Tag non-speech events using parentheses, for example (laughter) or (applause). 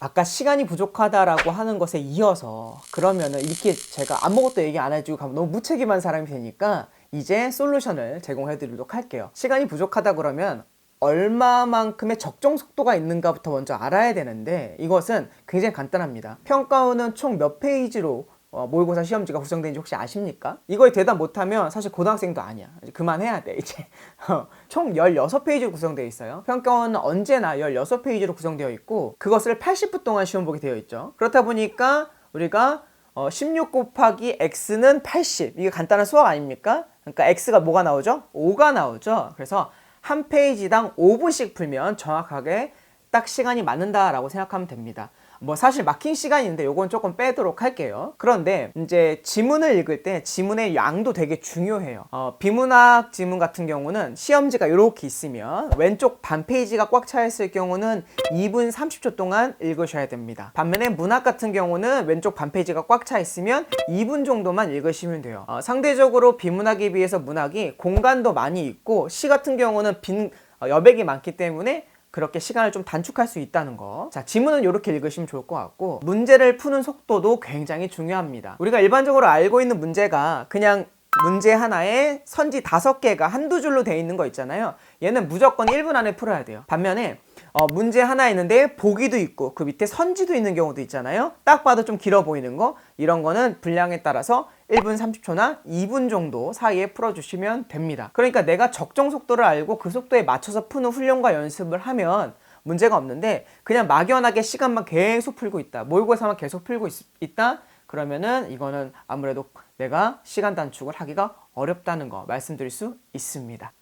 아까 시간이 부족하다라고 하는 것에 이어서 그러면은 이렇게 제가 아무것도 얘기 안 해주고 가면 너무 무책임한 사람이 되니까 이제 솔루션을 제공해 드리도록 할게요. 시간이 부족하다 그러면 얼마만큼의 적정 속도가 있는가부터 먼저 알아야 되는데 이것은 굉장히 간단합니다. 평가원은 총 몇 페이지로 어, 모의고사 시험지가 구성되는지 혹시 아십니까? 이거에 대답 못하면 사실 고등학생도 아니야. 이제 그만해야 돼, 이제. (laughs) 어, 총 16페이지로 구성되어 있어요. 평가원은 언제나 16페이지로 구성되어 있고, 그것을 80분 동안 시험 보게 되어 있죠. 그렇다 보니까 우리가 어, 16 곱하기 x는 80. 이게 간단한 수학 아닙니까? 그러니까 x가 뭐가 나오죠? 5가 나오죠. 그래서 한 페이지당 5분씩 풀면 정확하게 딱 시간이 맞는다라고 생각하면 됩니다. 뭐 사실 막힌 시간이 있는데 요건 조금 빼도록 할게요. 그런데 이제 지문을 읽을 때 지문의 양도 되게 중요해요. 어, 비문학 지문 같은 경우는 시험지가 이렇게 있으면 왼쪽 반 페이지가 꽉 차 있을 경우는 2분 30초 동안 읽으셔야 됩니다. 반면에 문학 같은 경우는 왼쪽 반 페이지가 꽉 차 있으면 2분 정도만 읽으시면 돼요. 어, 상대적으로 비문학에 비해서 문학이 공간도 많이 있고 시 같은 경우는 빈 어, 여백이 많기 때문에 그렇게 시간을 좀 단축할 수 있다는 거. 자, 지문은 이렇게 읽으시면 좋을 것 같고, 문제를 푸는 속도도 굉장히 중요합니다. 우리가 일반적으로 알고 있는 문제가 그냥 문제 하나에 선지 다섯 개가 한두 줄로 돼 있는 거 있잖아요. 얘는 무조건 1분 안에 풀어야 돼요. 반면에 어, 문제 하나 있는데 보기도 있고 그 밑에 선지도 있는 경우도 있잖아요. 딱 봐도 좀 길어 보이는 거 이런 거는 분량에 따라서 1분 30초나 2분 정도 사이에 풀어주시면 됩니다. 그러니까 내가 적정 속도를 알고 그 속도에 맞춰서 푸는 훈련과 연습을 하면 문제가 없는데 그냥 막연하게 시간만 계속 풀고 있다. 모의고사만 계속 풀고 있, 있다. 그러면은 이거는 아무래도 내가 시간 단축을 하기가 어렵다는 거 말씀드릴 수 있습니다.